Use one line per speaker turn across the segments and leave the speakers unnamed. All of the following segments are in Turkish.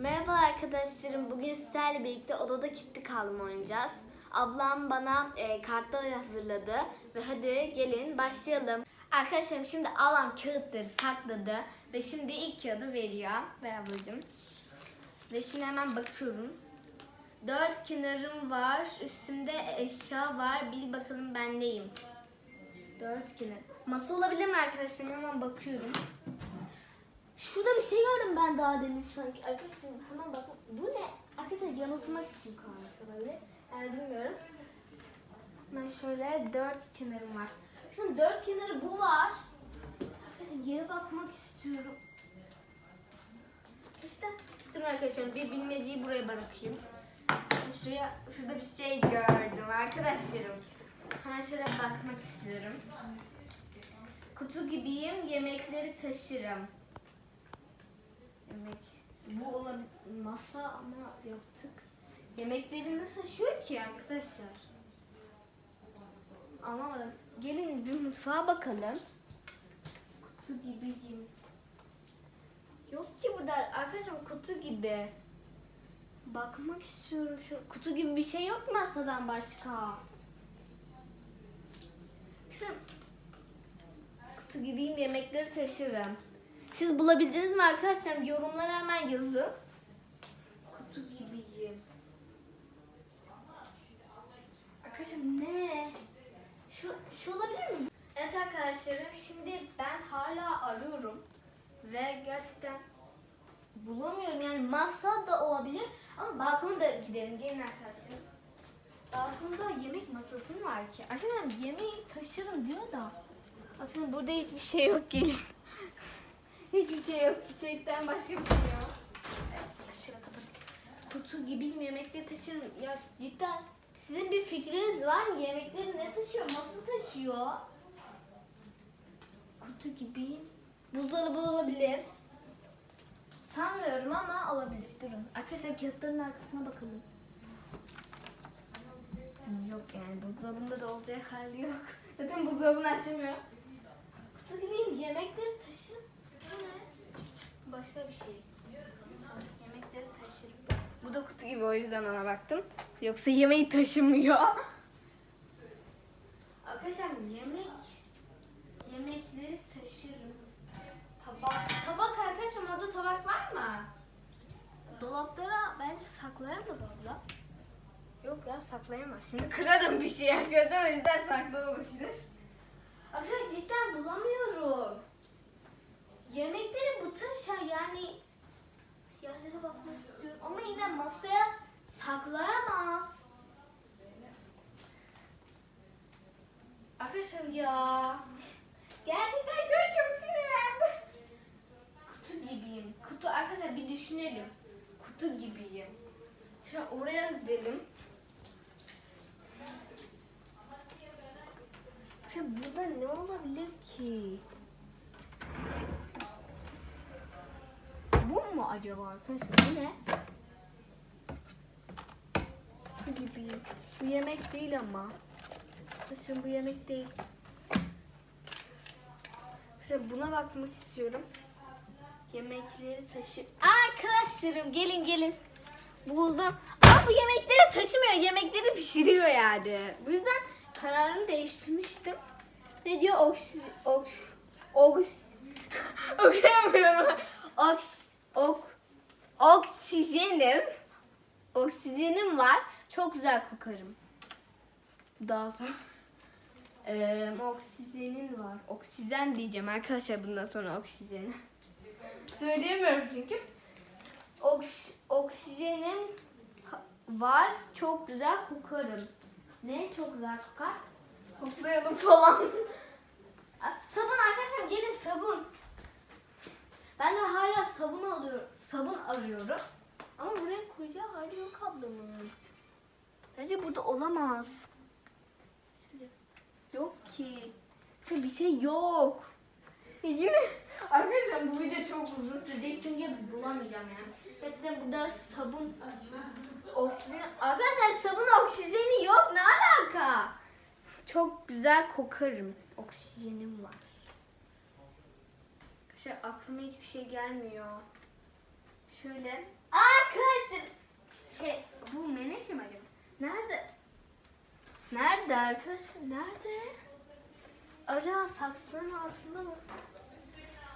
Merhaba arkadaşlarım. Bugün sizlerle birlikte odada kilitli kalma oynayacağız. Ablam bana e, kartlar hazırladı ve hadi gelin başlayalım. Arkadaşlarım şimdi ablam kağıtları sakladı ve şimdi ilk kağıdı veriyor. Ver ablacığım. Ve şimdi hemen bakıyorum. Dört kenarım var. Üstümde eşya var. Bil bakalım ben neyim. Dört kenar. Masa olabilir mi arkadaşlarım? Hemen bakıyorum. Şurada bir şey gördüm ben daha demin sanki. Arkadaşlar hemen bakın. Bu ne? Arkadaşlar yanıltmak için kalmış olabilir. Bilmiyorum. Ben şöyle dört kenarım var. Arkadaşlar dört kenarı bu var. Arkadaşlar yere bakmak istiyorum. İşte dur arkadaşlar bir bilmeceyi buraya bırakayım. Şuraya, şurada bir şey gördüm arkadaşlarım. Hemen şöyle bakmak istiyorum. Kutu gibiyim, yemekleri taşırım. Bu olabilir. Masa ama yaptık. Yemekleri nasıl taşıyor ki arkadaşlar? Anlamadım. Gelin bir mutfağa bakalım. Kutu gibiyim. Yok ki burada arkadaşlar kutu gibi. Bakmak istiyorum şu kutu gibi bir şey yok masadan başka. Kızım kutu gibiyim yemekleri taşırım. Siz bulabildiniz mi arkadaşlar? Yorumlara hemen yazın. Kutu gibiyim. Arkadaşlar ne? Şu, şu olabilir mi? Evet arkadaşlarım şimdi ben hala arıyorum. Ve gerçekten bulamıyorum. Yani masa da olabilir ama balkona da gidelim. Gelin arkadaşlar. Balkonda yemek masası mı var ki? Arkadaşlar yemeği taşırım diyor da. Bakın burada hiçbir şey yok gelin. Hiçbir şey yok. Çiçekten başka bir şey yok. Evet, şöyle kapatıp. Kutu gibi yemekleri taşırım. Ya cidden sizin bir fikriniz var mı? Yemekleri ne taşıyor? Nasıl taşıyor? Kutu gibi. Buzdolabı olabilir. Sanmıyorum ama olabilir. Durun. Arkadaşlar kağıtların arkasına bakalım. Hmm, Yok yani buzdolabında da olacak hali yok. Zaten buzdolabını açamıyor. Kutu gibiyim. Yemekleri taşırım. Başka bir şey. Yemekleri taşırım. Bu da kutu gibi o yüzden ona baktım. Yoksa yemeği taşımıyor. Arkadaşlar yemek yemekleri taşırım. Tabak. Tabak arkadaşım orada tabak var mı? Dolaplara bence saklayamaz abla. Yok ya saklayamaz. Şimdi kırarım bir şey arkadaşlar o yüzden saklamamıştır. Arkadaşlar cidden bulamıyorum. Yemekleri bu taşar yani yerlere bakmak istiyorum ama yine masaya saklayamaz. Arkadaşlar ya gerçekten şu an çok sinirlendim. Kutu gibiyim. Kutu arkadaşlar bir düşünelim. Kutu gibiyim. Şu oraya gidelim. Arkadaşlar burada ne olabilir ki? Bu mu acaba arkadaşlar? Bu ne? Kutu gibiyim. Bu yemek değil ama. Arkadaşlar bu yemek değil. Arkadaşlar buna bakmak istiyorum. Yemekleri taşı... Arkadaşlarım gelin gelin. Buldum. Ama bu yemekleri taşımıyor. Yemekleri pişiriyor yani. Bu yüzden kararımı değiştirmiştim. Ne diyor? Oks... Oks... Oks... Okuyamıyorum. Oks... Ok... Oksijenim. Oksijenim var. Çok güzel kokarım. Daha sonra... Ee, oksijenin var. Oksijen diyeceğim arkadaşlar bundan sonra oksijen. Söyleyemiyorum çünkü. Oks, oksijenim var. Çok güzel kokarım. Ne çok güzel kokar? Koklayalım falan. sabun arkadaşlar gelin sabun. Ben de hala sabun alıyorum. Sabun arıyorum. Ama buraya koyacağı hali yok ablamın. Bence burada olamaz. Yok ki. İşte bir şey yok. Ya Yine arkadaşlar bu video çok uzun sürecek çünkü bulamayacağım yani. Mesela burada sabun oksijen arkadaşlar sabun oksijeni yok ne alaka? Çok güzel kokarım. Oksijenim var. Arkadaşlar aklıma hiçbir şey gelmiyor. Şöyle. Aa şey bu menekşe mi acaba? Nerede? Nerede arkadaşlar? Nerede? Acaba saksının altında mı?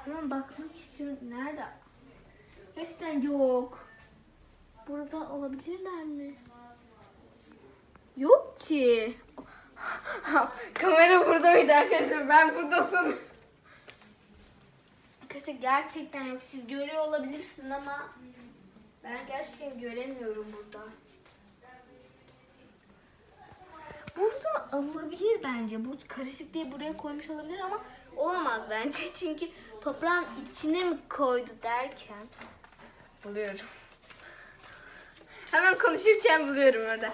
Hemen bakmak istiyorum. Nerede? Gerçekten yok. Burada olabilirler mi? Yok ki. Kamera burada mıydı arkadaşlar? Ben burada sanırım. Arkadaşlar gerçekten yok. Siz görüyor olabilirsiniz ama ben gerçekten göremiyorum burada. Burada olabilir bence. Bu karışık diye buraya koymuş olabilir ama olamaz bence. Çünkü toprağın içine mi koydu derken buluyorum. Hemen konuşurken buluyorum orada.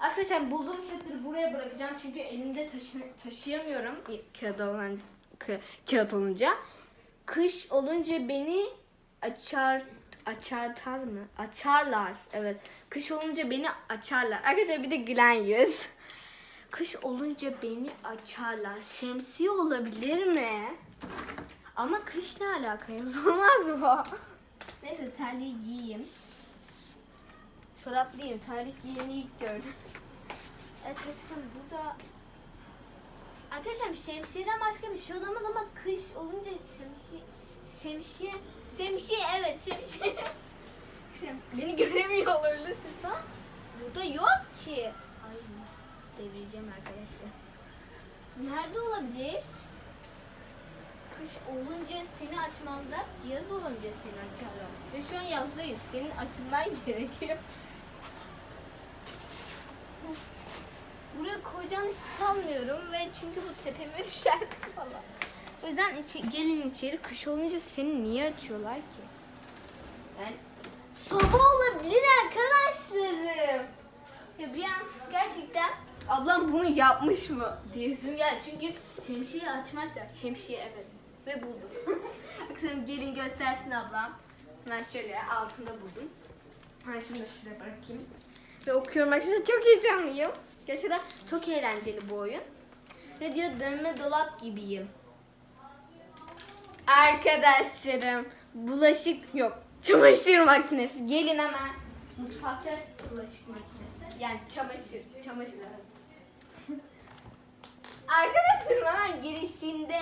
Arkadaşlar bulduğum kağıtları buraya bırakacağım çünkü elimde taşı taşıyamıyorum kağıt olan ka- kağıt olunca. Kış olunca beni açar açartar mı? Açarlar. Evet. Kış olunca beni açarlar. Arkadaşlar bir de gülen yüz. Kış olunca beni açarlar. Şemsiye olabilir mi? Ama kış ne alaka? Yaz olmaz mı? Neyse terliği giyeyim. Çoraplıyım. Terlik giyeni ilk gördüm. Evet arkadaşlar burada Arkadaşlar şemsiyeden başka bir şey olamaz ama kış olunca şemsiye şemsiye şemsiye evet şemsiye Şem- beni göremiyor olabilirsiniz falan. Burada yok ki. Ay devireceğim arkadaşlar. Nerede olabilir? Kış olunca seni açmazlar. Yaz olunca seni açarlar. Ve şu an yazdayız. Senin açılman gerekiyor. Sen- Buraya koyacağını hiç sanmıyorum ve çünkü bu tepeme düşer falan. O yüzden içe- gelin içeri kış olunca seni niye açıyorlar ki? Yani soba olabilir arkadaşlarım. Ya bir an gerçekten ablam bunu yapmış mı diyesim geldi. Çünkü şemsiye açmazlar. Şemsiye evet. Ve buldum. Akşam gelin göstersin ablam. Ben şöyle altında buldum. Ben şunu da şuraya bırakayım. Ve okuyorum arkadaşlar çok heyecanlıyım. Gerçekten çok eğlenceli bu oyun. Ve diyor dönme dolap gibiyim. Arkadaşlarım bulaşık yok. Çamaşır makinesi. Gelin hemen. Mutfakta bulaşık makinesi. Yani çamaşır. Çamaşır. Arkadaşlarım hemen girişinde.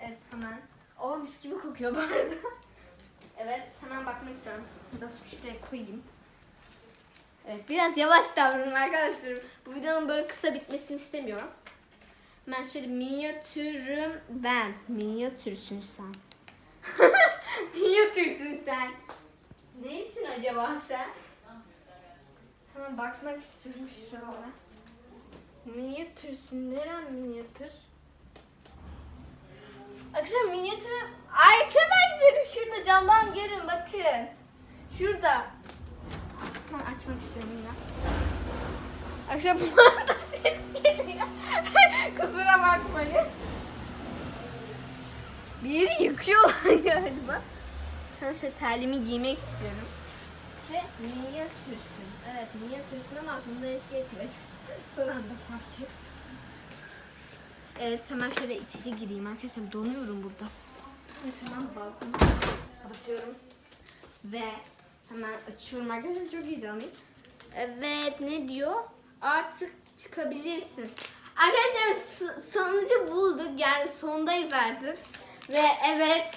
Evet hemen. O mis gibi kokuyor bu arada. Evet hemen bakmak istiyorum. Dur şuraya koyayım. Evet biraz yavaş davranın arkadaşlarım. Bu videonun böyle kısa bitmesini istemiyorum. Ben şöyle minyatürüm ben. Minyatürsün sen. Minyatürsün sen. Neysin acaba sen? Hemen bakmak istiyorum şuralara. Minyatürsün. Neren minyatür? Arkadaşlar minyatürü... Arkadaşlarım şurada camdan görün bakın. Şurada. Ben açmak istiyorum yine. Akşam arada ses geliyor. Kusura bakmayın. Bir yeri yıkıyorlar galiba. Ben şöyle terliğimi giymek istiyorum. Ve minyatürsün. Evet minyatürsün ama aklımda hiç geçmedi. Son anda fark ettim. Evet hemen şöyle içeri gireyim arkadaşlar. Donuyorum burada. Evet hemen balkonu kapatıyorum. Ve hemen açıyorum arkadaşlar. Çok heyecanlıyım. Evet ne diyor? Artık çıkabilirsin. Arkadaşlar sonucu bulduk. Yani sondayız artık. Ve evet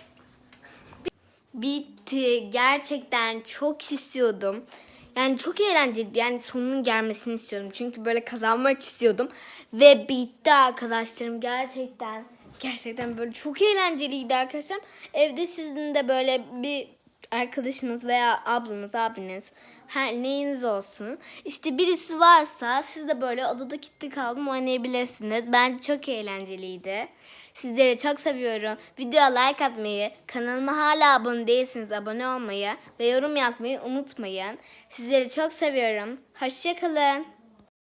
bitti. Gerçekten çok istiyordum. Yani çok eğlenceliydi. Yani sonunun gelmesini istiyordum. Çünkü böyle kazanmak istiyordum. Ve bitti arkadaşlarım. Gerçekten. Gerçekten böyle çok eğlenceliydi arkadaşlar. Evde sizin de böyle bir arkadaşınız veya ablanız, abiniz her neyiniz olsun. İşte birisi varsa siz de böyle odada kilitli kaldım oynayabilirsiniz. Bence çok eğlenceliydi. Sizleri çok seviyorum. Videoya like atmayı, kanalıma hala abone değilseniz abone olmayı ve yorum yazmayı unutmayın. Sizleri çok seviyorum. Hoşçakalın.